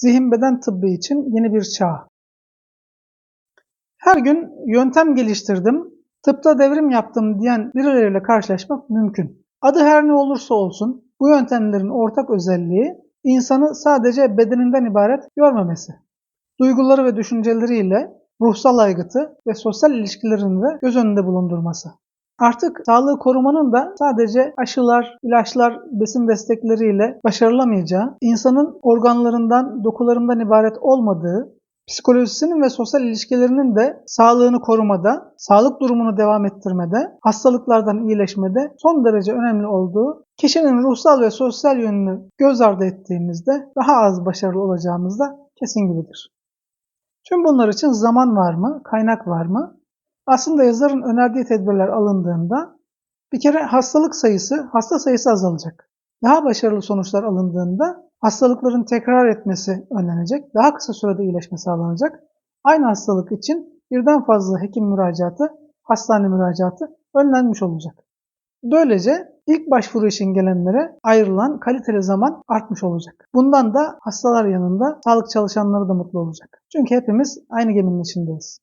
Zihin beden tıbbı için yeni bir çağ. Her gün yöntem geliştirdim, tıpta devrim yaptım diyen birileriyle karşılaşmak mümkün. Adı her ne olursa olsun bu yöntemlerin ortak özelliği insanı sadece bedeninden ibaret görmemesi. Duyguları ve düşünceleriyle ruhsal aygıtı ve sosyal ilişkilerini de göz önünde bulundurması. Artık sağlığı korumanın da sadece aşılar, ilaçlar, besin destekleriyle başarılamayacağı, insanın organlarından, dokularından ibaret olmadığı, psikolojisinin ve sosyal ilişkilerinin de sağlığını korumada, sağlık durumunu devam ettirmede, hastalıklardan iyileşmede son derece önemli olduğu, kişinin ruhsal ve sosyal yönünü göz ardı ettiğimizde daha az başarılı olacağımız da kesin gibidir. Tüm bunlar için zaman var mı, kaynak var mı? Aslında yazarın önerdiği tedbirler alındığında bir kere hastalık sayısı, hasta sayısı azalacak. Daha başarılı sonuçlar alındığında hastalıkların tekrar etmesi önlenecek, daha kısa sürede iyileşme sağlanacak. Aynı hastalık için birden fazla hekim müracaatı, hastane müracaatı önlenmiş olacak. Böylece ilk başvuru için gelenlere ayrılan kaliteli zaman artmış olacak. Bundan da hastalar yanında sağlık çalışanları da mutlu olacak. Çünkü hepimiz aynı geminin içindeyiz.